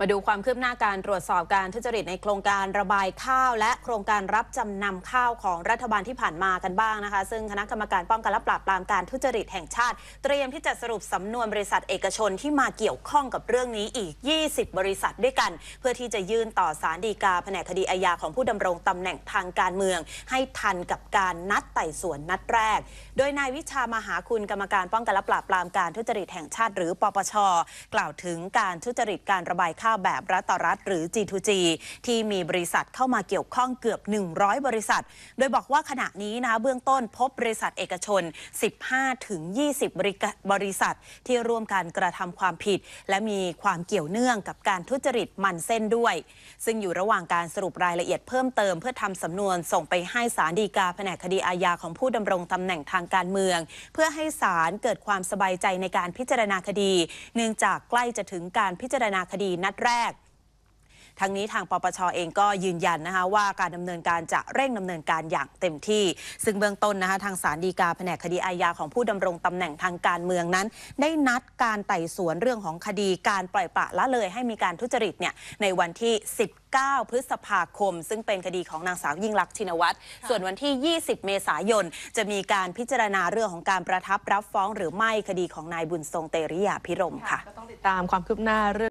มาดูความคืบหน้าการตรวจสอบการทุจริตในโครงการระบายข้าว และโครงการรับจำนำข้าวของรัฐบาลที่ผ่านมากันบ้างนะคะ ซึ่งคณะกรรมการป้องกันและปราบปรามการทุจริตแห่งชาติ เตรียมที่จะสรุปสำนวนบริษัทเอกชนที่มาเกี่ยวข้องกับเรื่องนี้อีก 20 บริษัทด้วยกัน เพื่อที่จะยื่นต่อศาลฎีกาแผนกคดีอาญาของผู้ดำรงตำแหน่งทางการเมือง ให้ทันกับการนัดไต่สวนนัดแรก โดยนายวิชามหาคุณกรรมการป้องกันและปราบปรามการทุจริตแห่งชาติ หรือปปช กล่าวถึงการทุจริตการระบายข้าวแบบรัฐต่อรัฐหรือ G2G ที่มีบริษัทเข้ามาเกี่ยวข้องเกือบ 100 บริษัท โดยบอกว่าขณะนี้นะเบื้องต้นพบบริษัทเอกชน 15-20 บริบริษัท ที่ร่วมกันกระทำความผิด และมีความเกี่ยวเนื่องกับการทุจริตมันเส้นด้วย ซึ่งอยู่ระหว่างการสรุปรายละเอียดเพิ่มเติมเพื่อทำสำนวนส่งไปให้ศาลฎีกาแผนกคดีอาญาของผู้ดำรงตำแหน่งทางการเมือง เพื่อให้ศาลเกิดความสบายใจในการพิจารณาคดี เนื่องจากใกล้จะถึงการพิจารณาคดีนัดแรกทั้งนี้ทางปปชเองก็ยืนยันนะคะว่าการดำเนินการจะเร่งดำเนินการอย่างเต็มที่ ซึ่งเบื้องต้นนะคะทางศาลฎีกาแผนกคดีอาญาของผู้ดำรงตำแหน่งทางการเมืองนั้น ได้นัดการไต่สวนเรื่องของคดีการปล่อยปละละเลยให้มีการทุจริตเนี่ยในวันที่19พฤษภาคม ซึ่งเป็นคดีของนางสาวยิ่งลักษณ์ชินวัตร ส่วนวันที่ 20 เมษายน จะมีการพิจารณาเรื่องของการประทับรับฟ้องหรือไม่คดีของนายบุญทรงเตริยาพิรมค่ะก็ต้องติดตามความคืบหน้าเรื่อง